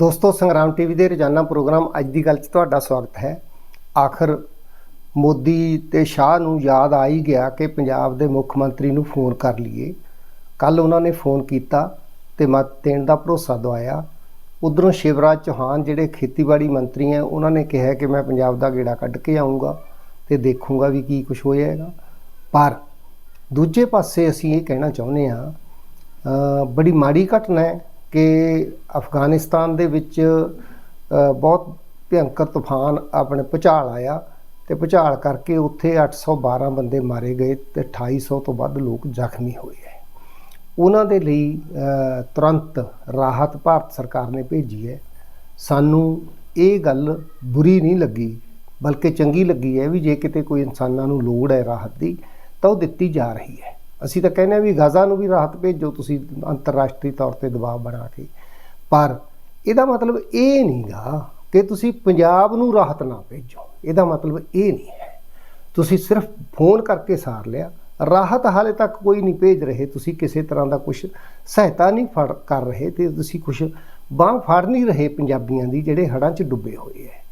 ਦੋਸਤੋ, ਸੰਗਰਾਮ ਟੀਵੀ ਦੇ ਰੋਜ਼ਾਨਾ ਪ੍ਰੋਗਰਾਮ ਅੱਜ ਦੀ ਗੱਲ 'ਚ ਤੁਹਾਡਾ ਸਵਾਗਤ ਹੈ। ਆਖਰ ਮੋਦੀ ਤੇ ਸ਼ਾਹ ਨੂੰ ਯਾਦ ਆ ਹੀ ਗਿਆ ਕਿ ਪੰਜਾਬ ਦੇ ਮੁੱਖ ਮੰਤਰੀ ਨੂੰ ਫੋਨ ਕਰ ਲਈਏ। ਕੱਲ ਉਹਨਾਂ ਨੇ ਫੋਨ ਕੀਤਾ ਤੇ ਮਤ ਦੇਣ ਦਾ ਭਰੋਸਾ ਦਵਾਇਆ। ਉਧਰੋਂ ਸ਼ਿਵਰਾਜ ਚੌਹਾਨ ਜਿਹੜੇ ਖੇਤੀਬਾੜੀ ਮੰਤਰੀ ਹੈ, ਉਹਨਾਂ ਨੇ ਕਿਹਾ ਕਿ ਮੈਂ ਪੰਜਾਬ ਦਾ ਗੇੜਾ ਕੱਢ ਕੇ ਆਉਂਗਾ ਤੇ ਦੇਖੂੰਗਾ ਵੀ ਕੀ ਕੁਝ ਹੋ ਜਾਏਗਾ ਪਰ ਦੂਜੇ ਪਾਸੇ ਅਸੀਂ ਇਹ ਕਹਿਣਾ ਚਾਹੁੰਦੇ ਹਾਂ ਬੜੀ ਮਾੜੀ ਘਟਨਾ ਹੈ ਕਿ ਅਫਗਾਨਿਸਤਾਨ ਦੇ ਵਿੱਚ ਬਹੁਤ ਭਿਅੰਕਰ ਤੂਫਾਨ ਆਪਣੇ ਭੁਚਾਲ ਆਇਆ ਤੇ ਭੁਚਾਲ ਕਰਕੇ ਉੱਥੇ 812 ਬੰਦੇ ਮਾਰੇ ਗਏ ਤੇ 2800 ਤੋਂ ਵੱਧ ਲੋਕ ਜ਼ਖਮੀ ਹੋਏ ਹੈ। ਉਹਨਾਂ ਦੇ ਲਈ ਤੁਰੰਤ ਰਾਹਤ ਭਾਰਤ ਸਰਕਾਰ ਨੇ ਭੇਜੀ ਹੈ। ਸਾਨੂੰ ਇਹ ਗੱਲ ਬੁਰੀ ਨਹੀਂ ਲੱਗੀ, ਬਲਕਿ ਚੰਗੀ ਲੱਗੀ ਹੈ ਵੀ ਜੇ ਕਿਤੇ ਕੋਈ ਇਨਸਾਨਾਂ ਨੂੰ ਲੋੜ ਹੈ ਰਾਹਤ ਦੀ, ਤਾਂ ਉਹ ਦਿੱਤੀ ਜਾ ਰਹੀ ਹੈ। ਅਸੀਂ ਤਾਂ ਕਹਿੰਦੇ ਹਾਂ ਵੀ ਗਾਜ਼ਾ ਨੂੰ ਵੀ ਰਾਹਤ ਭੇਜੋ, ਤੁਸੀਂ ਅੰਤਰਰਾਸ਼ਟਰੀ ਤੌਰ ਤੇ ਦਬਾਅ ਬਣਾ ਕੇ। ਪਰ ਇਹਦਾ ਮਤਲਬ ਇਹ ਨਹੀਂਗਾ ਕਿ ਤੁਸੀਂ ਪੰਜਾਬ ਨੂੰ ਰਾਹਤ ਨਾ ਭੇਜੋ। ਇਹਦਾ ਮਤਲਬ ਇਹ ਨਹੀਂ ਹੈ। ਤੁਸੀਂ ਸਿਰਫ ਫੋਨ ਕਰਕੇ ਸਾਰ ਲਿਆ। ਰਾਹਤ ਹਾਲੇ ਤੱਕ ਕੋਈ ਨਹੀਂ ਭੇਜ ਰਹੇ। ਤੁਸੀਂ ਕਿਸੇ ਤਰ੍ਹਾਂ ਦਾ ਕੁਝ ਸਹਾਇਤਾ ਨਹੀਂ ਫੜ ਕਰ ਰਹੇ ਤੇ ਤੁਸੀਂ ਕੁਝ ਬਾਹ ਫੜ ਨਹੀਂ ਰਹੇ ਪੰਜਾਬੀਆਂ ਦੀ ਜਿਹੜੇ ਹੜ੍ਹਾਂ 'ਚ ਡੁੱਬੇ ਹੋਏ ਹੈ।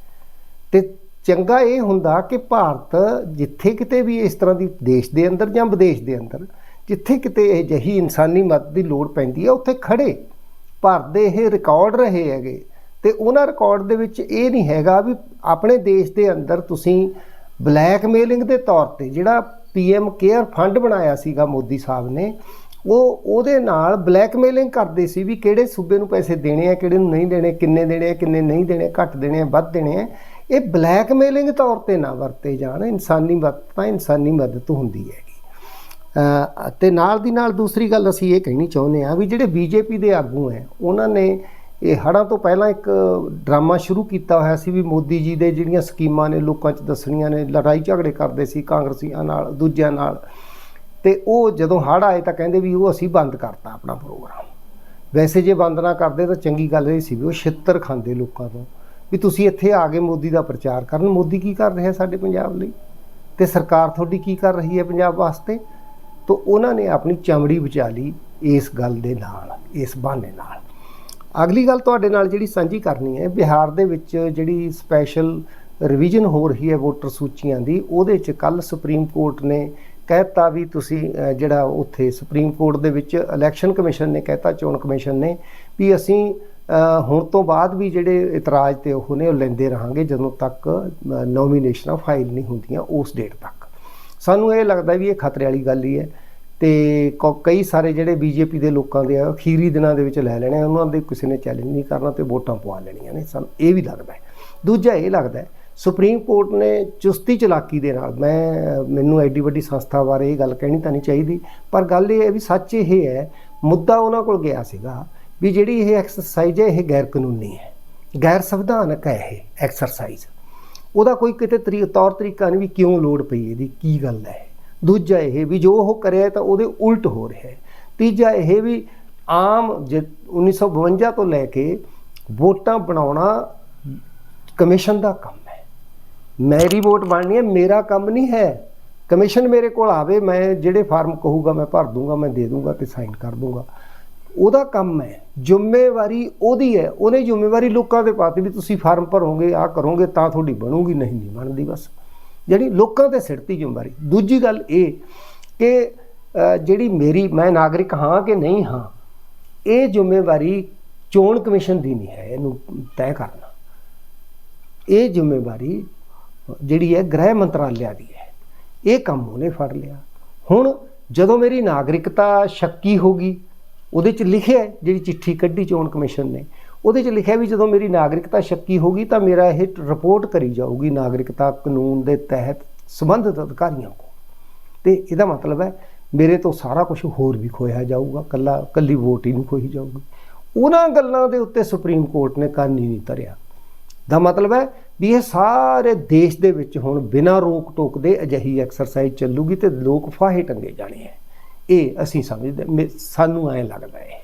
ਤੇ ਚੰਗਾ ਇਹ ਹੁੰਦਾ ਕਿ ਭਾਰਤ ਜਿੱਥੇ ਕਿਤੇ ਵੀ ਇਸ ਤਰ੍ਹਾਂ ਦੀ ਦੇਸ਼ ਦੇ ਅੰਦਰ ਜਾਂ ਵਿਦੇਸ਼ ਦੇ ਅੰਦਰ ਜਿੱਥੇ ਕਿਤੇ ਇਹ ਜਹੀ ਇਨਸਾਨੀ ਮਦਦ ਦੀ ਲੋੜ ਪੈਂਦੀ ਹੈ, ਉੱਥੇ ਖੜੇ ਭਾਰਤ ਦੇ ਇਹ ਰਿਕਾਰਡ ਰਹੇ ਹੈਗੇ। ਤੇ ਉਹਨਾਂ ਰਿਕਾਰਡ ਦੇ ਵਿੱਚ ਇਹ ਨਹੀਂ ਹੈਗਾ ਵੀ ਆਪਣੇ ਦੇਸ਼ ਦੇ ਅੰਦਰ ਤੁਸੀਂ ਬਲੈਕਮੇਲਿੰਗ ਦੇ ਤੌਰ ਤੇ ਜਿਹੜਾ ਪੀਐਮ ਕੇਅਰ ਫੰਡ ਬਣਾਇਆ ਸੀਗਾ ਮੋਦੀ ਸਾਹਿਬ ਨੇ, ਉਹ ਉਹਦੇ ਨਾਲ ਬਲੈਕਮੇਲਿੰਗ ਕਰਦੇ ਸੀ ਵੀ ਕਿਹੜੇ ਸੂਬੇ ਨੂੰ ਪੈਸੇ ਦੇਣੇ ਆ, ਕਿਹੜੇ ਨੂੰ ਨਹੀਂ ਦੇਣੇ, ਕਿੰਨੇ ਦੇਣੇ ਆ, ਕਿੰਨੇ ਨਹੀਂ ਦੇਣੇ, ਘੱਟ ਦੇਣੇ ਆ, ਵੱਧ ਦੇਣੇ ਆ। ਇਹ ਬਲੈਕਮੇਲਿੰਗ ਤੌਰ ਤੇ ਨਾ ਵਰਤੇ ਜਾਣ। ਇਨਸਾਨੀ ਮਦਦ ਤਾਂ ਇਨਸਾਨੀ ਮਦਦ ਹੁੰਦੀ ਹੈ। ਤੇ ਨਾਲ ਦੀ ਨਾਲ ਦੂਸਰੀ ਗੱਲ ਅਸੀਂ ਇਹ ਕਹਿਣੀ ਚਾਹੁੰਦੇ ਆ ਵੀ ਜਿਹੜੇ ਬੀਜੇਪੀ ਦੇ ਆਗੂ ਹੈ, ਉਹਨਾਂ ਨੇ ਇਹ ਹੜ੍ਹਾਂ ਤੋਂ ਪਹਿਲਾਂ ਇੱਕ ਡਰਾਮਾ ਸ਼ੁਰੂ ਕੀਤਾ ਹੋਇਆ ਸੀ ਵੀ ਮੋਦੀ ਜੀ ਦੇ ਜਿਹੜੀਆਂ ਸਕੀਮਾਂ ਨੇ ਲੋਕਾਂ 'ਚ ਦੱਸਣੀਆਂ ਨੇ, ਲੜਾਈ ਝਗੜੇ ਕਰਦੇ ਸੀ ਕਾਂਗਰਸੀਆਂ ਨਾਲ, ਦੂਜਿਆਂ ਨਾਲ। ਤੇ ਉਹ ਜਦੋਂ ਹੜ੍ਹ ਆਏ ਤਾਂ ਕਹਿੰਦੇ ਵੀ ਉਹ ਅਸੀਂ ਬੰਦ ਕਰਤਾ ਆਪਣਾ ਪ੍ਰੋਗਰਾਮ। ਵੈਸੇ ਜੇ ਬੰਦ ਨਾ ਕਰਦੇ ਤਾਂ ਚੰਗੀ ਗੱਲ ਇਹ ਸੀ ਵੀ ਉਹ ਛਿੱਤਰ ਖਾਂਦੇ ਲੋਕਾਂ ਤੋਂ ਵੀ ਤੁਸੀਂ ਇੱਥੇ ਆ ਕੇ ਮੋਦੀ ਦਾ ਪ੍ਰਚਾਰ ਕਰਨ। ਮੋਦੀ ਕੀ ਕਰ ਰਿਹਾ ਸਾਡੇ ਪੰਜਾਬ ਲਈ? ਤੇ ਸਰਕਾਰ ਤੁਹਾਡੀ ਕੀ ਕਰ ਰਹੀ ਹੈ ਪੰਜਾਬ ਵਾਸਤੇ? ਤਾਂ ਉਹਨਾਂ ਨੇ ਆਪਣੀ ਚਮੜੀ ਬਚਾ ਲਈ ਇਸ ਗੱਲ ਦੇ ਨਾਲ, ਇਸ ਬਹਾਨੇ ਨਾਲ। ਅਗਲੀ ਗੱਲ ਤੁਹਾਡੇ ਨਾਲ ਜਿਹੜੀ ਸਾਂਝੀ ਕਰਨੀ ਹੈ, ਬਿਹਾਰ ਦੇ ਵਿੱਚ ਜਿਹੜੀ ਸਪੈਸ਼ਲ ਰਿਵੀਜ਼ਨ ਹੋ ਰਹੀ ਹੈ ਵੋਟਰ ਸੂਚੀਆਂ ਦੀ, ਉਹਦੇ 'ਚ ਕੱਲ ਸੁਪਰੀਮ ਕੋਰਟ ਨੇ ਕਹਿਤਾ ਵੀ ਤੁਸੀਂ ਜਿਹੜਾ ਉੱਥੇ ਸੁਪਰੀਮ ਕੋਰਟ ਦੇ ਵਿੱਚ ਇਲੈਕਸ਼ਨ ਕਮਿਸ਼ਨ ਨੇ ਕਹਿਤਾ, ਚੋਣ ਕਮਿਸ਼ਨ ਨੇ, ਵੀ ਅਸੀਂ ਹੁਣ ਤੋਂ ਬਾਅਦ ਵੀ ਜਿਹੜੇ ਇਤਰਾਜ਼ ਤੇ ਉਹ ਨੇ, ਉਹ ਲੈਂਦੇ ਰਹਾਂਗੇ ਜਦੋਂ ਤੱਕ ਨੋਮੀਨੇਸ਼ਨਾਂ ਫਾਈਲ ਨਹੀਂ ਹੁੰਦੀਆਂ ਉਸ ਡੇਟ ਤੱਕ। ਸਾਨੂੰ ਇਹ ਲੱਗਦਾ ਵੀ ਇਹ ਖਤਰੇ ਵਾਲੀ ਗੱਲ ਹੀ ਹੈ ਤੇ ਕ- ਕਈ ਸਾਰੇ ਜਿਹੜੇ ਬੀਜੇਪੀ ਦੇ ਲੋਕਾਂ ਦੇ ਆ, ਅਖੀਰੀ ਦਿਨਾਂ ਦੇ ਵਿੱਚ ਲੈ ਲੈਣੇ ਆ, ਉਹਨਾਂ ਦੇ ਕਿਸੇ ਨੇ ਚੈਲੰਜ ਨਹੀਂ ਕਰਨਾ ਤੇ ਵੋਟਾਂ ਪਵਾ ਲੈਣੀਆਂ ਨੇ ਸਾਨੂੰ ਇਹ ਵੀ ਲੱਗਦਾ ਹੈ। ਦੂਜਾ ਇਹ ਲੱਗਦਾ ਹੈ ਸੁਪਰੀਮ ਕੋਰਟ ਨੇ ਚੁਸਤੀ ਚਲਾਕੀ ਦੇ ਨਾਲ ਮੈਂ ਮੈਨੂੰ ਐਡੀ ਵੱਡੀ ਸੰਸਥਾ ਬਾਰੇ ਇਹ ਗੱਲ ਕਹਿਣੀ ਤਾਂ ਨਹੀਂ ਚਾਹੀਦੀ ਪਰ ਗੱਲ ਇਹ ਹੈ ਵੀ ਸੱਚ ਇਹ ਹੈ ਮੁੱਦਾ ਉਹਨਾਂ ਕੋਲ ਗਿਆ ਸੀਗਾ ਵੀ ਜਿਹੜੀ ਇਹ ਐਕਸਰਸਾਈਜ਼ ਹੈ ਇਹ ਗੈਰ ਕਾਨੂੰਨੀ ਹੈ। ਗੈਰ ਸੰਵਿਧਾਨਕ ਹੈ ਇਹ ਐਕਸਰਸਾਈਜ਼ ਉਹਦਾ ਕੋਈ ਕਿਤੇ ਤਰੀ, ਤੌਰ ਤਰੀਕਾ ਨਹੀਂ ਵੀ ਕਿਉਂ ਲੋੜ ਪਈ ਇਹਦੀ, ਕੀ ਗੱਲ ਹੈ? ਦੂਜਾ ਇਹ ਵੀ ਜੋ ਉਹ ਕਰਿਆ ਤਾਂ ਉਹਦੇ ਉਲਟ ਹੋ ਰਿਹਾ ਹੈ। ਤੀਜਾ ਇਹ ਵੀ ਆਮ ਜੇ 1952 ਤੋਂ ਲੈ ਕੇ ਵੋਟਾਂ ਬਣਾਉਣਾ ਕਮਿਸ਼ਨ ਦਾ ਕੰਮ ਹੈ। ਮੇਰੀ ਵੋਟ ਬਣਨੀ ਹੈ, ਮੇਰਾ ਕੰਮ ਨਹੀਂ ਹੈ। ਕਮਿਸ਼ਨ ਮੇਰੇ ਕੋਲ ਆਵੇ, ਮੈਂ ਜਿਹੜੇ ਫਾਰਮ ਕਹੂਗਾ, ਮੈਂ ਭਰ ਦੂੰਗਾ, ਮੈਂ ਦੇ ਦੂੰਗਾ ਤੇ ਸਾਈਨ ਕਰ ਦੂੰਗਾ। ਉਹਦਾ ਕੰਮ ਹੈ, ਜ਼ਿੰਮੇਵਾਰੀ ਉਹਦੀ ਹੈ, ਉਹਨੇ ਜ਼ਿੰਮੇਵਾਰੀ ਲੋਕਾਂ 'ਤੇ ਪਾਤੀ ਵੀ ਤੁਸੀਂ ਫਾਰਮ ਭਰੋਗੇ ਆ ਕਰੋਗੇ, ਤਾਂ ਤੁਹਾਡੀ ਬਣੂਗੀ, ਨਹੀਂ ਨਹੀਂ ਬਣਦੀ ਬਸ। ਜਿਹੜੀ ਲੋਕਾਂ ਤੇ ਸਿਰਤੀ ਜ਼ਿੰਮੇਵਾਰੀ। ਦੂਜੀ ਗੱਲ ਇਹ ਕਿ ਜਿਹੜੀ ਮੇਰੀ, ਮੈਂ ਨਾਗਰਿਕ ਹਾਂ ਕਿ ਨਹੀਂ ਹਾਂ, ਇਹ ਜ਼ਿੰਮੇਵਾਰੀ ਚੋਣ ਕਮਿਸ਼ਨ ਦੀ ਨਹੀਂ ਹੈ, ਇਹਨੂੰ ਤੈਅ ਕਰਨਾ। ਇਹ ਜ਼ਿੰਮੇਵਾਰੀ ਜਿਹੜੀ ਹੈ, ਗ੍ਰਹਿ ਮੰਤਰਾਲਿਆ ਦੀ ਹੈ। ਇਹ ਕੰਮ ਉਹਨੇ ਫੜ ਲਿਆ। ਹੁਣ ਜਦੋਂ ਮੇਰੀ ਨਾਗਰਿਕਤਾ ਸ਼ੱਕੀ ਹੋ ਗਈ ਉਹਦੇ ਚ ਲਿਖਿਆ ਜਿਹੜੀ ਚਿੱਠੀ ਕੱਢੀ ਚੋਣ ਕਮਿਸ਼ਨ ਨੇ। ਉਹਦੇ ਚ ਲਿਖਿਆ ਵੀ ਜਦੋਂ ਮੇਰੀ ਨਾਗਰਿਕਤਾ ਸ਼ੱਕੀ ਹੋਗੀ ਤਾਂ ਮੇਰਾ ਇਹ ਰਿਪੋਰਟ ਕਰੀ ਜਾਊਗੀ ਨਾਗਰਿਕਤਾ ਕਾਨੂੰਨ ਦੇ ਤਹਿਤ ਸੰਬੰਧਿਤ ਅਧਿਕਾਰੀਆਂ ਕੋ ਤੇ ਇਹਦਾ ਮਤਲਬ ਹੈ ਮੇਰੇ ਤੋਂ ਸਾਰਾ ਕੁਝ ਹੋਰ ਵੀ ਖੋਇਆ ਜਾਊਗਾ, ਕੱਲਾ, ਕੱਲੀ ਵੋਟ ਹੀ ਨਹੀਂ ਖੋਈ ਜਾਊਗੀ। ਉਹਨਾਂ ਗੱਲਾਂ ਦੇ ਉੱਤੇ ਸੁਪਰੀਮ ਕੋਰਟ ਨੇ ਕੰਨ ਹੀ ਨਹੀਂ ਧਰਿਆ। ਦਾ ਮਤਲਬ ਹੈ ਵੀ ਇਹ ਸਾਰੇ ਦੇਸ਼ ਦੇ ਵਿੱਚ ਹੁਣ ਬਿਨਾਂ ਰੋਕ ਟੋਕ ਦੇ ਅਜਿਹੀ ਐਕਸਰਸਾਈਜ਼ ਚੱਲੂਗੀ ਤੇ ਲੋਕ ਫਾਹੇ ਟੰਗੇ ਜਾਣੇ ਹੈ ਇਹ ਅਸੀਂ ਸਮਝਦੇ ਮੇ- ਸਾਨੂੰ ਐਂ ਲੱਗਦਾ ਹੈ।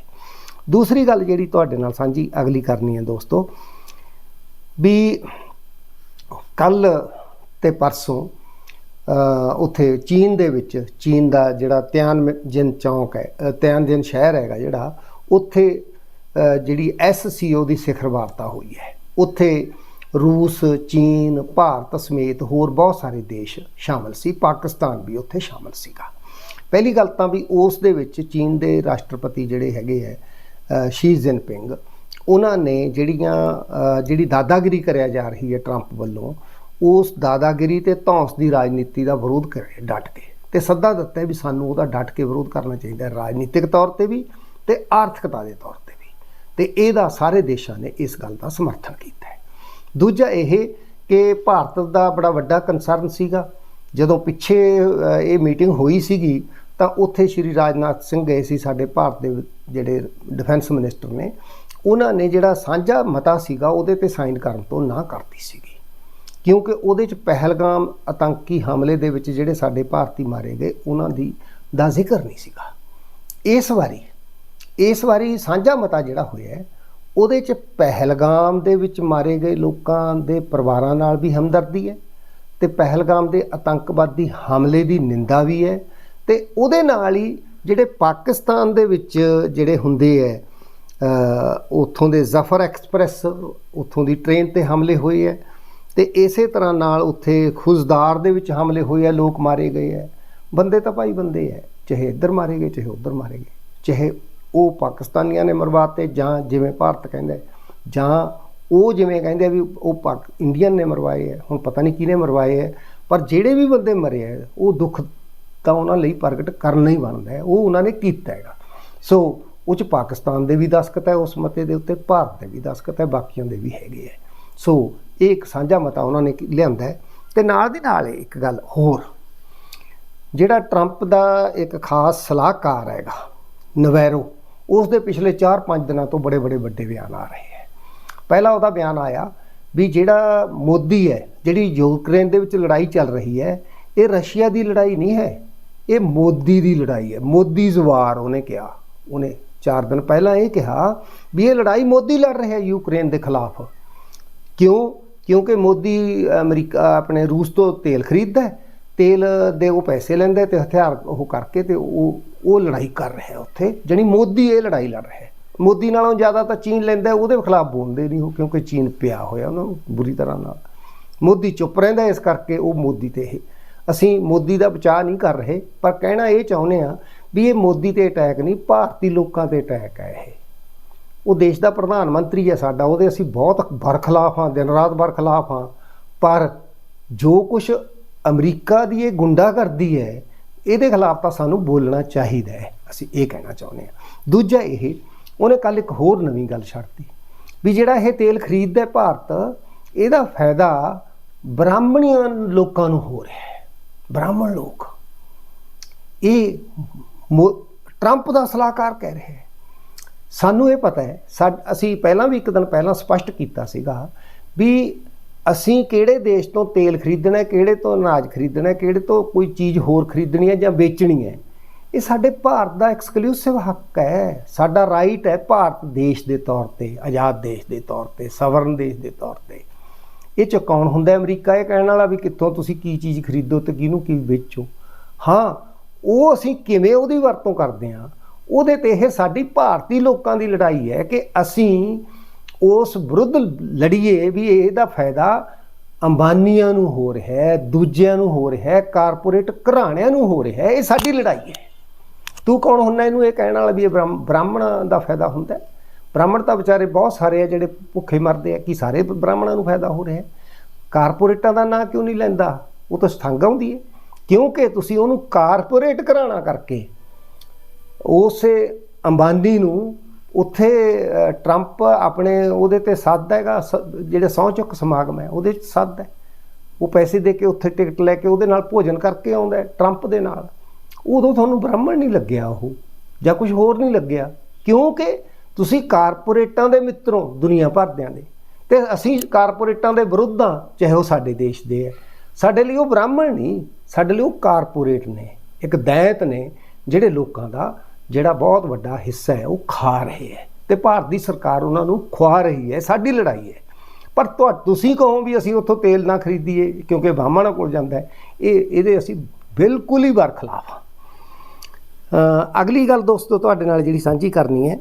ਦੂਸਰੀ ਗੱਲ ਜਿਹੜੀ ਤੁਹਾਡੇ ਨਾਲ ਸਾਂਝੀ ਅਗਲੀ ਕਰਨੀ ਹੈ ਦੋਸਤੋ ਵੀ ਕੱਲ ਤੇ ਪਰਸੋਂ ਉੱਥੇ ਚੀਨ ਦੇ ਵਿੱਚ ਚੀਨ ਦਾ ਜਿਹੜਾ ਤਿਆਨ ਤਿਆਨਜਿਨ ਚੌਂਕ ਹੈ ਤਿਆਨ ਜਿਨ ਸ਼ਹਿਰ ਹੈਗਾ ਜਿਹੜਾ ਉੱਥੇ ਅ, ਜਿਹੜੀ ਐਸਸੀਓ ਦੀ ਸਿਖਰ ਵਾਰਤਾ ਹੋਈ ਹੈ। ਉੱਥੇ ਰੂਸ ਚੀਨ ਭਾਰਤ ਸਮੇਤ ਹੋਰ ਬਹੁਤ ਸਾਰੇ ਦੇਸ਼ ਸ਼ਾਮਲ ਸੀ ਪਾਕਿਸਤਾਨ ਵੀ ਉੱਥੇ ਸ਼ਾਮਲ ਸੀਗਾ। ਪਹਿਲੀ ਗੱਲ ਤਾਂ ਵੀ ਉਸ ਦੇ ਵਿੱਚ ਚੀਨ ਦੇ ਰਾਸ਼ਟਰਪਤੀ ਜਿਹੜੇ ਹੈਗੇ ਹੈ ਸ਼ੀ ਜਿਨਪਿੰਗ, ਉਹਨਾਂ ਨੇ ਜਿਹੜੀਆਂ ਜਿਹੜੀ ਦਾਦਾਗਿਰੀ ਕਰਿਆ ਜਾ ਰਹੀ ਹੈ ਟਰੰਪ ਵੱਲੋਂ, ਉਸ ਦਾਦਾਗਿਰੀ ਤੇ ਧੌਂਸ ਦੀ ਰਾਜਨੀਤੀ ਦਾ ਵਿਰੋਧ ਕਰੇ ਡਟ ਕੇ। ਤੇ ਸੱਦਾ ਦਿੱਤਾ ਵੀ ਸਾਨੂੰ ਉਹਦਾ ਡਟ ਕੇ ਵਿਰੋਧ ਕਰਨਾ ਚਾਹੀਦਾ ਰਾਜਨੀਤਿਕ ਤੌਰ ਤੇ ਵੀ ਤੇ ਆਰਥਿਕਤਾ ਦੇ ਤੌਰ ਤੇ ਵੀ। ਤੇ ਇਹਦਾ ਸਾਰੇ ਦੇਸ਼ਾਂ ਨੇ ਇਸ ਗੱਲ ਦਾ ਸਮਰਥਨ ਕੀਤਾ ਹੈ। ਦੂਜਾ ਇਹ ਕਿ ਭਾਰਤ ਦਾ ਬੜਾ ਵੱਡਾ ਕੰਸਰਨ ਸੀਗਾ ਜਦੋਂ ਪਿੱਛੇ ਇਹ ਮੀਟਿੰਗ ਹੋਈ ਸੀਗੀ, ਤਾਂ ਉੱਥੇ ਸ਼੍ਰੀ ਰਾਜਨਾਥ ਸਿੰਘ ਗਏ ਸੀ ਸਾਡੇ ਭਾਰਤ ਦੇ ਜਿਹੜੇ ਡਿਫੈਂਸ ਮਿਨਿਸਟਰ ਨੇ। ਉਹਨਾਂ ਨੇ ਜਿਹੜਾ ਸਾਂਝਾ ਮਤਾ ਸੀਗਾ, ਉਹਦੇ ਤੇ ਸਾਈਨ ਕਰਨ ਤੋਂ ਨਾ ਕਰਤੀ ਸੀਗੀ। ਕਿਉਂਕਿ ਉਹਦੇ ਚ ਪਹਿਲਗਾਮ ਆਤੰਕੀ ਹਮਲੇ ਦੇ ਵਿੱਚ ਜਿਹੜੇ ਸਾਡੇ ਭਾਰਤੀ ਮਾਰੇ ਗਏ, ਉਹਨਾਂ ਦੀ, ਦਾ ਜ਼ਿਕਰ ਨਹੀਂ ਸੀਗਾ। ਇਸ ਵਾਰੀ ਇਸ ਵਾਰੀ ਸਾਂਝਾ ਮਤਾ ਜਿਹੜਾ ਹੋਇਆ ਉਹਦੇ ਚ ਪਹਿਲਗਾਮ ਦੇ ਵਿੱਚ ਮਾਰੇ ਗਏ ਲੋਕਾਂ ਦੇ ਪਰਿਵਾਰਾਂ ਨਾਲ ਵੀ ਹਮਦਰਦੀ ਹੈ। ਤੇ ਪਹਿਲਗਾਮ ਦੇ ਆਤੰਕਵਾਦੀ ਹਮਲੇ ਦੀ ਨਿੰਦਾ ਵੀ ਹੈ ਤੇ ਉਹਦੇ ਨਾਲ ਹੀ ਜਿਹੜੇ ਪਾਕਿਸਤਾਨ ਦੇ ਵਿੱਚ ਜਿਹੜੇ ਹੁੰਦੇ ਹੈ ਅ, ਉੱਥੋਂ ਦੇ ਜ਼ਫਰ ਐਕਸਪ੍ਰੈਸ ਉੱਥੋਂ ਦੀ ਟ੍ਰੇਨ ਤੇ ਹਮਲੇ ਹੋਏ ਹੈ ਤੇ ਇਸੇ ਤਰ੍ਹਾਂ ਨਾਲ ਉੱਥੇ ਖੁਜ਼ਦਾਰ ਦੇ ਵਿੱਚ ਹਮਲੇ ਹੋਏ ਆ ਲੋਕ ਮਾਰੇ ਗਏ ਹੈ ਬੰਦੇ ਤਾਂ ਭਾਈ ਬੰਦੇ ਹੈ ਚਾਹੇ ਇੱਧਰ ਮਾਰੇ ਗਏ ਚਾਹੇ ਉੱਧਰ ਮਾਰੇ ਗਏ। ਚਾਹੇ ਉਹ ਪਾਕਿਸਤਾਨੀਆਂ ਨੇ ਮਰਵਾਤੇ ਜਾਂ ਜਿਵੇਂ ਭਾਰਤ ਕਹਿੰਦਾ ਜਾਂ ਉਹ ਜਿਵੇਂ ਕਹਿੰਦੇ ਆ ਵੀ ਉਹ ਪਾਕ ਇੰਡੀਅਨ ਨੇ ਮਰਵਾਏ ਹੈ ਹੁਣ ਪਤਾ ਨਹੀਂ ਕਿਹਨੇ ਮਰਵਾਏ ਹੈ ਪਰ ਜਿਹੜੇ ਵੀ ਬੰਦੇ ਮਰੇ ਹੈ ਉਹ ਦੁੱਖ ਤਾਂ ਉਹਨਾਂ ਲਈ ਪ੍ਰਗਟ ਕਰਨਾ ਹੀ ਬਣਦਾ ਹੈ, ਉਹ ਉਹਨਾਂ ਨੇ ਕੀਤਾ ਹੈਗਾ। ਸੋ ਉਹ ਚ ਪਾਕਿਸਤਾਨ ਦੇ ਵੀ ਦਸਖਤ ਹੈ, ਉਸ ਮਤੇ ਦੇ ਉੱਤੇ ਭਾਰਤ ਦੇ ਵੀ ਦਸਖਤ ਹੈ, ਬਾਕੀਆਂ ਦੇ ਵੀ ਹੈਗੇ ਹੈ ਸੋ ਇਹ ਇੱਕ ਸਾਂਝਾ ਮਤਾ ਉਹਨਾਂ ਨੇ ਲਿਆਂਦਾ ਹੈ। ਤੇ ਨਾਲ ਦੀ ਨਾਲ ਇੱਕ ਗੱਲ ਹੋਰ, ਜਿਹੜਾ ਟਰੰਪ ਦਾ ਇੱਕ ਖਾਸ ਸਲਾਹਕਾਰ ਹੈਗਾ ਨਵੈਰੋ ਉਸ ਦੇ ਪਿਛਲੇ 4-5 ਦਿਨਾਂ ਤੋਂ ਬੜੇ ਬੜੇ ਵੱਡੇ ਬਿਆਨ ਆ ਰਹੇ ਪਹਿਲਾ ਉਹਦਾ ਬਿਆਨ ਆਇਆ ਵੀ ਜਿਹੜਾ ਮੋਦੀ ਹੈ, ਜਿਹੜੀ ਯੂਕਰੇਨ ਦੇ ਵਿੱਚ ਲੜਾਈ ਚੱਲ ਰਹੀ ਹੈ, ਇਹ ਰਸ਼ੀਆ ਦੀ ਲੜਾਈ ਨਹੀਂ ਹੈ, ਇਹ ਮੋਦੀ ਦੀ ਲੜਾਈ ਹੈ। ਮੋਦੀ ਜ਼ਵਾਰ ਉਹਨੇ ਕਿਹਾ, ਉਹਨੇ 4 ਦਿਨ ਪਹਿਲਾਂ ਇਹ ਕਿਹਾ ਵੀ ਇਹ ਲੜਾਈ ਮੋਦੀ ਲੜ ਰਿਹਾ ਯੂਕਰੇਨ ਦੇ ਖਿਲਾਫ। ਕਿਉਂ? ਕਿਉਂਕਿ ਮੋਦੀ ਅਮਰੀਕਾ, ਆਪਣੇ ਰੂਸ ਤੋਂ ਤੇਲ ਖਰੀਦਦਾ ਤੇਲ ਦੇ ਉਹ ਪੈਸੇ ਲੈਂਦਾ ਹੈ ਤੇ ਹਥਿਆਰ ਉਹ ਕਰਕੇ ਤੇ ਉਹ ਉਹ ਲੜਾਈ ਕਰ ਰਿਹਾ ਉੱਥੇ, ਜਾਣੀ ਮੋਦੀ ਇਹ ਲੜਾਈ ਲੜ ਰਿਹਾ ਮੋਦੀ ਨਾਲੋਂ ਜ਼ਿਆਦਾ ਤਾਂ ਚੀਨ ਲੈਂਦਾ, ਉਹਦੇ ਖਿਲਾਫ ਬੋਲਦੇ ਨਹੀਂ ਉਹ, ਕਿਉਂਕਿ ਚੀਨ ਪਿਆ ਹੋਇਆ ਉਹਨਾਂ ਨੂੰ ਬੁਰੀ ਤਰ੍ਹਾਂ ਨਾਲ। ਮੋਦੀ ਚੁੱਪ ਰਹਿੰਦਾ ਇਸ ਕਰਕੇ ਉਹ ਮੋਦੀ ਤੇ ਇਹ। ਅਸੀਂ ਮੋਦੀ ਦਾ ਬਚਾਅ ਨਹੀਂ ਕਰ ਰਹੇ, ਪਰ ਕਹਿਣਾ ਇਹ ਚਾਹੁੰਦੇ ਆ ਵੀ ਇਹ ਮੋਦੀ ਤੇ ਅਟੈਕ ਨਹੀਂ, ਭਾਰਤੀ ਲੋਕਾਂ ਤੇ ਅਟੈਕ ਹੈ ਇਹ। ਉਹ ਦੇਸ਼ ਦਾ ਪ੍ਰਧਾਨ ਮੰਤਰੀ ਹੈ ਸਾਡਾ, ਉਹਦੇ ਅਸੀਂ ਬਹੁਤ ਬਰਖਲਾਫ ਹਾਂ, ਦਿਨ ਰਾਤ ਬਰਖਲਾਫ ਹਾਂ। ਪਰ ਜੋ ਕੁਝ ਅਮਰੀਕਾ ਦੀ ਇਹ ਗੁੰਡਾ ਕਰਦੀ ਹੈ, ਇਹਦੇ ਖਿਲਾਫ ਤਾਂ ਸਾਨੂੰ ਬੋਲਣਾ ਚਾਹੀਦਾ ਹੈ, ਅਸੀਂ ਇਹ ਕਹਿਣਾ ਚਾਹੁੰਦੇ ਹਾਂ। ਦੂਜਾ ਇਹ ਉਹਨੇ ਕੱਲ ਇੱਕ ਹੋਰ ਨਵੀਂ ਗੱਲ ਛੱਡਤੀ ਵੀ ਜਿਹੜਾ ਇਹ ਤੇਲ ਖਰੀਦਦਾ ਭਾਰਤ, ਇਹਦਾ ਫਾਇਦਾ ਬ੍ਰਾਹਮਣੀਆਂ ਲੋਕਾਂ ਨੂੰ ਹੋ ਰਿਹਾ ਹੈ। ਬ੍ਰਾਹਮਣ ਲੋਕ। ਇਹ ਮੋ- ਟਰੰਪ ਦਾ ਸਲਾਹਕਾਰ ਕਹਿ ਰਿਹਾ ਹੈ। ਸਾਨੂੰ ਇਹ ਪਤਾ ਹੈ, ਸਾ- ਅਸੀਂ ਪਹਿਲਾਂ ਵੀ ਇੱਕ ਦਿਨ ਪਹਿਲਾਂ ਸਪਸ਼ਟ ਕੀਤਾ ਸੀਗਾ ਵੀ ਅਸੀਂ ਕਿਹੜੇ ਦੇਸ਼ ਤੋਂ ਤੇਲ ਖਰੀਦਣਾ ਹੈ, ਕਿਹੜੇ ਤੋਂ ਅਨਾਜ ਖਰੀਦਣਾ ਹੈ, ਕਿਹੜੇ ਤੋਂ ਕੋਈ ਚੀਜ਼ ਹੋਰ ਖਰੀਦਣੀ ਹੈ ਜਾਂ ਵੇਚਣੀ ਹੈ। ਇਹ ਸਾਡੇ ਭਾਰਤ ਦਾ ਐਕਸਕਲੂਸਿਵ ਹੱਕ ਹੈ। ਸਾਡਾ ਰਾਈਟ ਹੈ ਭਾਰਤ ਦੇਸ਼ ਦੇ ਤੌਰ ਤੇ, ਆਜ਼ਾਦ ਦੇਸ਼ ਦੇ ਤੌਰ ਤੇ, ਸਵਰਨ ਦੇਸ਼ ਦੇ ਤੌਰ ਤੇ। ਇਹ ਚੁਕਾਉਣ ਹੁੰਦਾ ਅਮਰੀਕਾ ਇਹ ਕਹਿਣ ਵਾਲਾ ਵੀ ਕਿੱਥੋਂ ਤੁਸੀਂ ਕੀ ਚੀਜ਼ ਖਰੀਦੋ ਤੇ ਕਿਹਨੂੰ ਕੀ ਵੇਚੋ? ਹਾਂ, ਉਹ ਅਸੀਂ ਕਿਵੇਂ ਉਹਦੀ ਵਰਤੋਂ ਕਰਦੇ ਹਾਂ? ਉਹਦੇ ਤੇ ਇਹ ਸਾਡੀ ਭਾਰਤੀ ਲੋਕਾਂ ਦੀ ਲੜਾਈ ਹੈ ਕਿ ਅਸੀਂ ਉਸ ਵਿਰੁੱਧ ਲੜੀਏ ਵੀ ਇਹਦਾ ਫਾਇਦਾ ਅੰਬਾਨੀਆਂ ਨੂੰ ਹੋ ਰਿਹਾ ਹੈ, ਦੂਜਿਆਂ ਨੂੰ ਹੋ ਰਿਹਾ ਹੈ, ਕਾਰਪੋਰੇਟ ਘਰਾਣਿਆਂ ਨੂੰ ਹੋ ਰਿਹਾ ਹੈ। ਇਹ ਸਾਡੀ ਲੜਾਈ ਹੈ। ਤੂੰ ਕੌਣ ਹੁੰਦਾ ਇਹਨੂੰ ਇਹ ਕਹਿਣ ਵਾਲਾ ਵੀ ਇਹ ਬ੍ਰਾਹਮ- ਬ੍ਰਾਹਮਣਾਂ ਦਾ ਫਾਇਦਾ ਹੁੰਦਾ। ਬ੍ਰਾਹਮਣ ਤਾਂ ਵਿਚਾਰੇ ਬਹੁਤ ਸਾਰੇ ਆ ਜਿਹੜੇ ਭੁੱਖੇ ਮਰਦੇ ਆ, ਕੀ ਸਾਰੇ ਬ੍ਰਾਹਮਣਾਂ ਨੂੰ ਫਾਇਦਾ ਹੋ ਰਿਹਾ? ਹੈ? ਕਾਰਪੋਰੇਟਾਂ ਦਾ ਨਾਂ ਕਿਉਂ ਨਹੀਂ ਲੈਂਦਾ? ਉਹ ਤਾਂ ਸਥੰਗ ਆਉਂਦੀ ਹੈ ਕਿਉਂਕਿ ਤੁਸੀਂ ਉਹਨੂੰ ਕਾਰਪੋਰੇਟ ਘਰਾਣਾ ਕਰਕੇ, ਉਸੇ ਅੰਬਾਨੀ ਨੂੰ ਉੱਥੇ ਟਰੰਪ ਆਪਣੇ ਉਹਦੇ ਤੇ ਸੱਦ ਹੈਗਾ, ਸ- ਜਿਹੜੇ ਸਹੁੰ ਚੁੱਕ ਸਮਾਗਮ ਹੈ, ਉਹਦੇ ਚ ਸੱਦ ਹੈ। ਉਹ ਪੈਸੇ ਦੇ ਕੇ ਉੱਥੇ ਟਿਕਟ ਲੈ ਕੇ ਉਹਦੇ ਨਾਲ ਭੋਜਨ ਕਰਕੇ ਆਉਂਦਾ ਟਰੰਪ ਦੇ ਨਾਲ। ਉਦੋਂ ਤੁਹਾਨੂੰ ਬ੍ਰਾਹਮਣ ਨਹੀਂ ਲੱਗਿਆ ਉਹ, ਜਾਂ ਕੁਝ ਹੋਰ ਨਹੀਂ ਲੱਗਿਆ। ਕਿਉਂਕਿ ਤੁਸੀਂ ਕਾਰਪੋਰੇਟਾਂ ਦੇ ਮਿੱਤਰੋਂ ਦੁਨੀਆ ਭਰਦਿਆਂ ਦੇ ਤੇ ਅਸੀਂ ਕਾਰਪੋਰੇਟਾਂ ਦੇ ਵਿਰੁੱਧ ਹਾਂ, ਚਾਹੇ ਉਹ ਸਾਡੇ ਦੇਸ਼ ਦੇ ਹੈ। ਸਾਡੇ ਲਈ ਉਹ ਬ੍ਰਾਹਮਣ ਨਹੀਂ, ਸਾਡੇ ਲਈ ਉਹ ਕਾਰਪੋਰੇਟ ਨੇ, ਇੱਕ ਦੈਂਤ ਨੇ, ਜਿਹੜੇ ਲੋਕਾਂ ਦਾ ਜਿਹੜਾ ਬਹੁਤ ਵੱਡਾ ਹਿੱਸਾ ਹੈ, ਉਹ ਖਾ ਰਹੇ ਹੈ ਤੇ ਭਾਰਤ ਦੀ ਸਰਕਾਰ ਉਹਨਾਂ ਨੂੰ ਖਵਾ ਰਹੀ ਹੈ, ਸਾਡੀ ਲੜਾਈ ਹੈ। ਪਰ ਤੁਹਾ, ਤੁਸੀਂ ਕਹੋ ਵੀ ਅਸੀਂ ਉੱਥੋਂ ਤੇਲ ਨਾ ਖਰੀਦੀਏ, ਕਿਉਂਕਿ ਬ੍ਰਾਹਮਣਾਂ ਕੋਲ ਜਾਂਦਾ ਹੈ, ਇਹ, ਇਹਦੇ ਅਸੀਂ ਬਿਲਕੁਲ ਹੀ ਬਰਖਲਾਫ ਹਾਂ। ਅਗਲੀ ਗੱਲ ਦੋਸਤੋ ਤੁਹਾਡੇ ਨਾਲ ਜਿਹੜੀ ਸਾਂਝੀ ਕਰਨੀ ਹੈ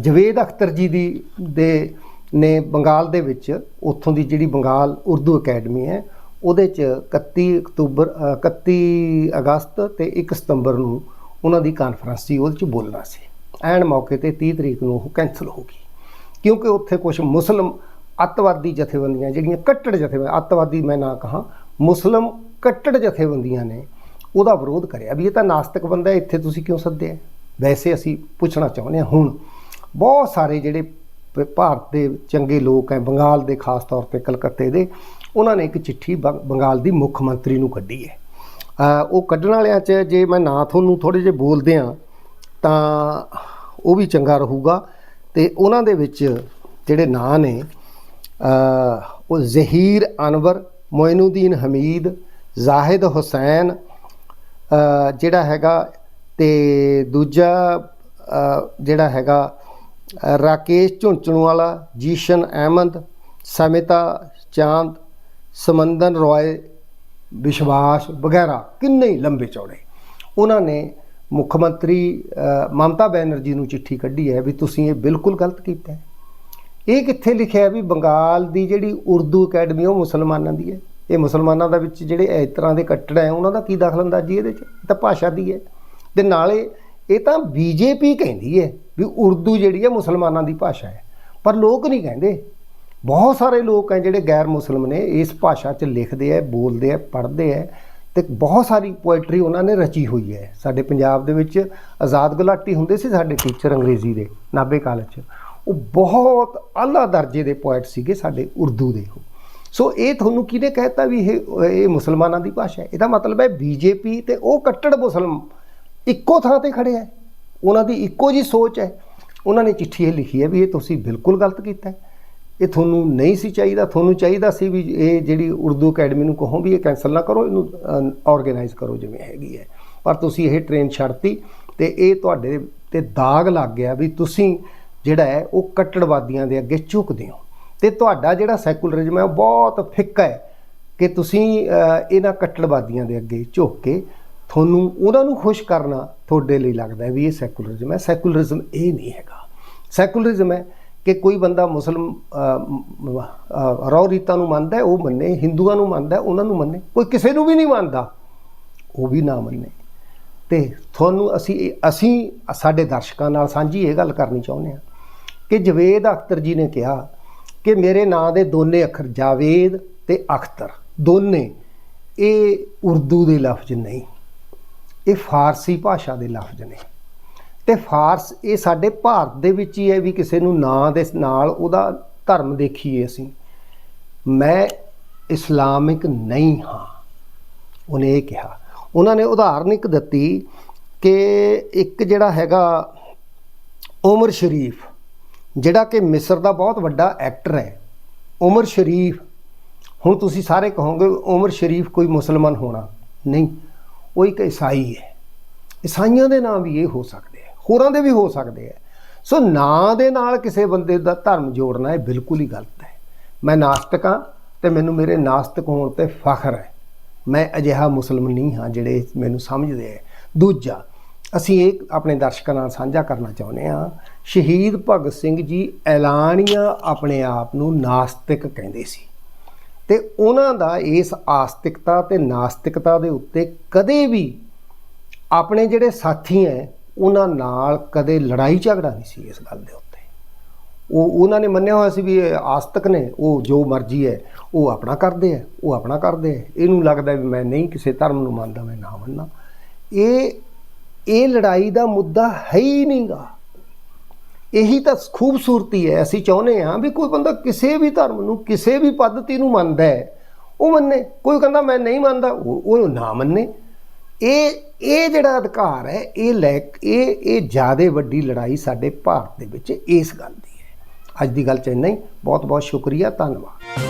ਜਵੇਦ ਅਖਤਰ ਜੀ ਦੀ ਦੇ ਨੇ ਬੰਗਾਲ ਦੇ ਵਿੱਚ ਉੱਥੋਂ ਦੀ ਜਿਹੜੀ ਬੰਗਾਲ ਉਰਦੂ ਅਕੈਡਮੀ ਹੈ, ਉਹਦੇ ਚ 31 ਅਕਤੂਬਰ, ਅਹ 31 ਅਗਸਤ ਤੇ 1 ਸਤੰਬਰ ਨੂੰ ਉਹਨਾਂ ਦੀ ਕਾਨਫਰੰਸ ਸੀ, ਉਹਦੇ ਚ ਬੋਲਣਾ ਸੀ। ਐਨ ਮੌਕੇ ਤੇ 30 ਤਰੀਕ ਨੂੰ ਉਹ ਕੈਨਸਲ ਹੋ ਗਈ। ਕਿਉਂਕਿ ਉੱਥੇ ਕੁਝ ਮੁਸਲਮ ਅੱਤਵਾਦੀ ਜਥੇਬੰਦੀਆਂ ਜਿਹੜੀਆਂ ਕੱਟੜ ਜਥੇਬੰਦੀਆਂ ਅੱਤਵਾਦੀ ਮੈਂ ਨਾ ਕਹਾਂ, ਮੁਸਲਮ ਕੱਟੜ ਜਥੇਬੰਦੀਆਂ ਨੇ ਉਹਦਾ ਵਿਰੋਧ ਕਰਿਆ ਵੀ ਇਹ ਤਾਂ ਨਾਸਤਿਕ ਬੰਦਾ ਇੱਥੇ ਤੁਸੀਂ ਕਿਉਂ ਸੱਦਿਆ ਵੈਸੇ ਅਸੀਂ ਪੁੱਛਣਾ ਚਾਹੁੰਦੇ ਹਾਂ ਹੁਣ। ਬਹੁਤ ਸਾਰੇ ਜਿਹੜੇ ਭ- ਭਾਰਤ ਦੇ ਚੰਗੇ ਲੋਕ ਹੈ, ਬੰਗਾਲ ਦੇ ਖਾਸ ਤੌਰ ਤੇ ਕਲਕੱਤੇ ਦੇ, ਉਹਨਾਂ ਨੇ ਇੱਕ ਚਿੱਠੀ ਬੰ- ਬੰਗਾਲ ਦੀ ਮੁੱਖ ਮੰਤਰੀ ਨੂੰ ਕੱਢੀ ਹੈ। ਉਹ ਕੱਢਣ ਵਾਲਿਆਂ 'ਚ ਜੇ ਮੈਂ ਨਾ ਤੁਹਾਨੂੰ ਥੋੜੇ ਜਿਹੇ ਬੋਲਦੇ ਆ ਤਾਂ ਉਹ ਵੀ ਚੰਗਾ ਰਹੂਗਾ। ਤੇ ਉਹਨਾਂ ਦੇ ਵਿੱਚ ਜਿਹੜੇ ਨਾਂ ਨੇ ਉਹ ਜ਼ਹੀਰ ਅਨਵਰ, ਮੋਇਨੁਦੀਨ ਹਮੀਦ, ਜ਼ਾਹਿਦ ਹੁਸੈਨ ਜਿਹੜਾ ਹੈਗਾ ਤੇ ਦੂਜਾ ਜਿਹੜਾ ਹੈਗਾ ਰਾਕੇਸ਼ ਝੁੰਚਣ ਵਾਲਾ, ਜੀਸ਼ਨ ਅਹਿਮਦ, ਸਮਿਤਾ ਚਾਂਦ, ਸਮੰਦਨ ਰੋਏ, ਵਿਸ਼ਵਾਸ ਵਗੈਰਾ, ਕਿੰਨੇ ਹੀ ਲੰਬੇ ਚੌੜੇ। ਉਹਨਾਂ ਨੇ ਮੁੱਖ ਮੰਤਰੀ ਮਮਤਾ ਬੈਨਰਜੀ ਨੂੰ ਚਿੱਠੀ ਕੱਢੀ ਹੈ ਵੀ ਤੁਸੀਂ ਇਹ ਬਿਲਕੁਲ ਗਲਤ ਕੀਤਾ ਹੈ। ਇਹ ਕਿੱਥੇ ਲਿਖਿਆ ਵੀ ਬੰਗਾਲ ਦੀ ਜਿਹੜੀ ਉਰਦੂ ਅਕੈਡਮੀ ਉਹ ਮੁਸਲਮਾਨਾਂ ਦੀ ਹੈ। ਇਹ ਮੁਸਲਮਾਨਾਂ ਦਾ ਵਿੱਚ ਜਿਹੜੇ ਇਸ ਤਰ੍ਹਾਂ ਦੇ ਕੱਟੜ ਹੈ, ਉਹਨਾਂ ਦਾ ਕੀ ਦਖਲਅੰਦਾਜ਼ੀ ਇਹਦੇ 'ਚ? ਇਹ ਤਾਂ ਭਾਸ਼ਾ ਦੀ ਹੈ। ਤੇ ਨਾਲੇ ਇਹ ਤਾਂ ਬੀਜੇਪੀ ਕਹਿੰਦੀ ਹੈ ਵੀ ਉਰਦੂ ਜਿਹੜੀ ਹੈ ਮੁਸਲਮਾਨਾਂ ਦੀ ਭਾਸ਼ਾ ਹੈ। ਪਰ ਲੋਕ ਨਹੀਂ ਕਹਿੰਦੇ। ਬਹੁਤ ਸਾਰੇ ਲੋਕ ਹੈ ਜਿਹੜੇ ਗੈਰ ਮੁਸਲਮ ਨੇ, ਇਸ ਭਾਸ਼ਾ 'ਚ ਲਿਖਦੇ ਹੈ, ਬੋਲਦੇ ਹੈ, ਪੜ੍ਹਦੇ ਹੈ ਤੇ ਬਹੁਤ ਸਾਰੀ ਪੋਇਟਰੀ ਉਹਨਾਂ ਨੇ ਰਚੀ ਹੋਈ ਹੈ। ਸਾਡੇ ਪੰਜਾਬ ਦੇ ਵਿੱਚ ਆਜ਼ਾਦ ਗੁਲਾਟੀ ਹੁੰਦੇ ਸੀ ਸਾਡੇ ਟੀਚਰ ਅੰਗਰੇਜ਼ੀ ਦੇ, ਨਾਭੇ ਕਾਲਜ 'ਚ। ਉਹ ਬਹੁਤ ਆਲਾ ਦਰਜੇ ਦੇ ਪੋਇਟ ਸੀਗੇ ਸਾਡੇ ਉਰਦੂ ਦੇ ਉਹ। ਸੋ ਇਹ ਤੁਹਾਨੂੰ ਕਿਹਨੇ ਕਹਿਤਾ ਵੀ ਇਹ ਇਹ ਮੁਸਲਮਾਨਾਂ ਦੀ ਭਾਸ਼ਾ ਹੈ? ਇਹਦਾ ਮਤਲਬ ਹੈ ਬੀਜੇਪੀ ਤੇ ਉਹ ਕੱਟੜ ਮੁਸਲਮ ਇੱਕੋ ਥਾਂ ਤੇ ਖੜੇ ਹੈ। ਉਹਨਾਂ ਦੀ ਇੱਕੋ ਜੀ ਸੋਚ ਹੈ। ਉਹਨਾਂ ਨੇ ਚਿੱਠੀ ਇਹ ਲਿਖੀ ਹੈ ਵੀ ਇਹ ਤੁਸੀਂ ਬਿਲਕੁਲ ਗਲਤ ਕੀਤਾ ਹੈ। ਇਹ ਤੁਹਾਨੂੰ ਨਹੀਂ ਸੀ ਚਾਹੀਦਾ। ਤੁਹਾਨੂੰ ਚਾਹੀਦਾ ਸੀ ਵੀ ਇਹ ਜਿਹੜੀ ਉਰਦੂ ਅਕੈਡਮੀ ਨੂੰ ਕਹੋ ਵੀ ਇਹ ਕੈਨਸਲ ਨਾ ਕਰੋ, ਇਹਨੂੰ ਆਰਗੇਨਾਈਜ਼ ਕਰੋ ਜਿਵੇਂ ਹੈਗੀ ਹੈ। ਪਰ ਤੁਸੀਂ ਇਹ ਟ੍ਰੇਨ ਛੱਡਤੀ ਤੇ ਇਹ ਤੁਹਾਡੇ ਤੇ ਦਾਗ ਲੱਗ ਗਿਆ ਵੀ ਤੁਸੀਂ ਜਿਹੜਾ ਹੈ ਉਹ ਕੱਟੜਵਾਦੀਆਂ ਦੇ ਅੱਗੇ ਝੁਕਦੇ ਹੋ। ਤੇ ਤੁਹਾਡਾ ਜਿਹੜਾ ਸੈਕੂਲਰਿਜ਼ਮ ਹੈ ਉਹ ਬਹੁਤ ਫਿੱਕਾ ਹੈ ਕਿ ਤੁਸੀਂ ਇਹਨਾਂ ਕੱਟੜਵਾਦੀਆਂ ਦੇ ਅੱਗੇ ਝੁਕ ਕੇ ਤੁਹਾਨੂੰ ਉਹਨਾਂ ਨੂੰ ਖੁਸ਼ ਕਰਨਾ ਤੁਹਾਡੇ ਲਈ ਲੱਗਦਾ ਵੀ ਇਹ ਸੈਕੂਲਰਿਜ਼ਮ ਹੈ। ਸੈਕੂਲਰਿਜ਼ਮ ਇਹ ਨਹੀਂ ਹੈਗਾ। ਸੈਕੂਲਰਿਜ਼ਮ ਹੈ ਕਿ ਕੋਈ ਬੰਦਾ ਮੁਸਲਮ ਅਹ, ਰੌ ਰੀਤਾਂ ਨੂੰ ਮੰਨਦਾ ਉਹ ਮੰਨੇ ਹਿੰਦੂਆਂ ਨੂੰ ਮੰਨਦਾ ਉਹਨਾਂ ਨੂੰ ਮੰਨੇ ਕੋਈ ਕਿਸੇ ਨੂੰ ਵੀ ਨਹੀਂ ਮੰਨਦਾ ਉਹ ਵੀ ਨਾ ਮੰਨੇ। ਤੇ ਤੁਹਾਨੂੰ ਅਸੀਂ ਅਸੀਂ ਸਾਡੇ ਦਰਸ਼ਕਾਂ ਨਾਲ ਸਾਂਝੀ ਇਹ ਗੱਲ ਕਰਨੀ ਚਾਹੁੰਦੇ ਹਾਂ ਕਿ ਜਵੇਦ ਅਖਤਰ ਜੀ ਨੇ ਕਿਹਾ ਕਿ ਮੇਰੇ ਨਾਂ ਦੇ ਦੋਨੇ ਅੱਖਰ ਜਾਵੇਦ ਤੇ ਅਖਤਰ। ਦੋਨੇ। ਇਹ ਉਰਦੂ ਦੇ ਲਫ਼ਜ਼ ਨਹੀਂ। ਇਹ ਫਾਰਸੀ ਭਾਸ਼ਾ ਦੇ ਲਫ਼ਜ਼ ਨੇ। ਤੇ ਫਾਰਸ, ਇਹ ਸਾਡੇ ਭਾਰਤ ਦੇ ਵਿੱਚ ਹੀ ਹੈ ਵੀ ਕਿਸੇ ਨੂੰ ਨਾਂ ਦੇ ਨਾਲ ਉਹਦਾ ਧਰਮ ਦੇਖੀਏ ਅਸੀਂ। ਮੈਂ ਇਸਲਾਮਿਕ ਨਹੀਂ ਹਾਂ। ਉਹਨੇ ਇਹ ਕਿਹਾ। ਉਹਨਾਂ ਨੇ ਉਦਾਹਰਨ ਇੱਕ ਦਿੱਤੀ ਕਿ ਇੱਕ ਜਿਹੜਾ ਹੈਗਾ ਉਮਰ ਸ਼ਰੀਫ ਜਿਹੜਾ ਕਿ ਮਿਸਰ ਦਾ ਬਹੁਤ ਵੱਡਾ ਐਕਟਰ ਹੈ। ਉਮਰ ਸ਼ਰੀਫ। ਹੁਣ ਤੁਸੀਂ ਸਾਰੇ ਕਹੋਗੇ, ਉਮਰ ਸ਼ਰੀਫ ਕੋਈ ਮੁਸਲਮਾਨ ਹੋਣਾ ਨਹੀਂ, ਉਹ ਇੱਕ ਈਸਾਈ ਹੈ। ਈਸਾਈਆਂ ਦੇ ਨਾਂ ਵੀ ਇਹ ਹੋ ਸਕਦੇ ਆ ਹੋਰਾਂ ਦੇ ਵੀ ਹੋ ਸਕਦੇ ਆ ਸੋ ਨਾਂ ਦੇ ਨਾਲ ਕਿਸੇ ਬੰਦੇ ਦਾ ਧਰਮ ਜੋੜਨਾ ਇਹ ਬਿਲਕੁਲ ਹੀ ਗਲਤ ਹੈ। ਮੈਂ ਨਾਸਤਿਕ ਹਾਂ ਤੇ ਮੈਨੂੰ ਮੇਰੇ ਨਾਸਤਿਕ ਹੋਣ ਤੇ ਫਖਰ ਹੈ। ਮੈਂ ਅਜਿਹਾ ਮੁਸਲਮਾਨ ਨਹੀਂ ਹਾਂ ਜਿਹੜੇ ਮੈਨੂੰ ਸਮਝਦੇ ਆ ਦੂਜਾ ਅਸੀਂ ਇਹ ਆਪਣੇ ਦਰਸ਼ਕਾਂ ਨਾਲ ਸਾਂਝਾ ਕਰਨਾ ਚਾਹੁੰਦੇ ਹਾਂ। ਸ਼ਹੀਦ ਭਗਤ ਸਿੰਘ ਜੀ ਐਲਾਨੀਆਂ ਆਪਣੇ ਆਪ ਨੂੰ ਨਾਸਤਿਕ ਕਹਿੰਦੇ ਸੀ ਤੇ ਉਹਨਾਂ ਦਾ ਇਸ ਆਸਤਿਕਤਾ ਤੇ ਨਾਸਤਿਕਤਾ ਦੇ ਉੱਤੇ ਕਦੇ ਵੀ ਆਪਣੇ ਜਿਹੜੇ ਸਾਥੀ ਐ, ਉਹਨਾਂ ਨਾਲ ਕਦੇ ਲੜਾਈ ਝਗੜਾ ਨਹੀਂ ਸੀ ਇਸ ਗੱਲ ਦੇ ਉੱਤੇ। ਉਹ, ਉਹਨਾਂ ਨੇ ਮੰਨਿਆ ਹੋਇਆ ਸੀ ਵੀ ਇਹ ਆਸਤਿਕ ਨੇ, ਉਹ ਜੋ ਮਰਜ਼ੀ ਹੈ ਉਹ ਆਪਣਾ ਕਰਦੇ ਐ, ਉਹ ਆਪਣਾ ਕਰਦੇ ਐ। ਇਹਨੂੰ ਲੱਗਦਾ ਵੀ ਮੈਂ ਨਹੀਂ ਕਿਸੇ ਧਰਮ ਨੂੰ ਮੰਨਦਾ, ਮੈਂ ਨਾ ਮੰਨਣਾ ਇਹ ਇਹ ਲੜਾਈ ਦਾ ਮੁੱਦਾ ਹੈ ਹੀ ਨਹੀਂਗਾ। ਇਹੀ ਤਾਂ ਖੂਬਸੂਰਤੀ ਹੈ। ਅਸੀਂ ਚਾਹੁੰਦੇ ਹਾਂ ਵੀ ਕੋਈ ਬੰਦਾ ਕਿਸੇ ਵੀ ਧਰਮ ਨੂੰ, ਕਿਸੇ ਵੀ ਪੱਧਤੀ ਨੂੰ ਮੰਨਦਾ ਹੈ, ਉਹ ਮੰਨੇ। ਕੋਈ ਕਹਿੰਦਾ ਮੈਂ ਨਹੀਂ ਮੰਨਦਾ, ਉਹ ਉਹ ਨਾ ਮੰਨੇ। ਇਹ ਇਹ ਜਿਹੜਾ ਅਧਿਕਾਰ ਹੈ, ਇਹ ਲੈ ਇਹ ਇਹ ਜ਼ਿਆਦਾ ਵੱਡੀ ਲੜਾਈ ਸਾਡੇ ਭਾਰਤ ਦੇ ਵਿੱਚ ਇਸ ਗੱਲ ਦੀ ਹੈ। ਅੱਜ ਦੀ ਗੱਲ ਚ ਇੰਨਾ ਹੀ। ਬਹੁਤ ਬਹੁਤ ਸ਼ੁਕਰੀਆ। ਧੰਨਵਾਦ।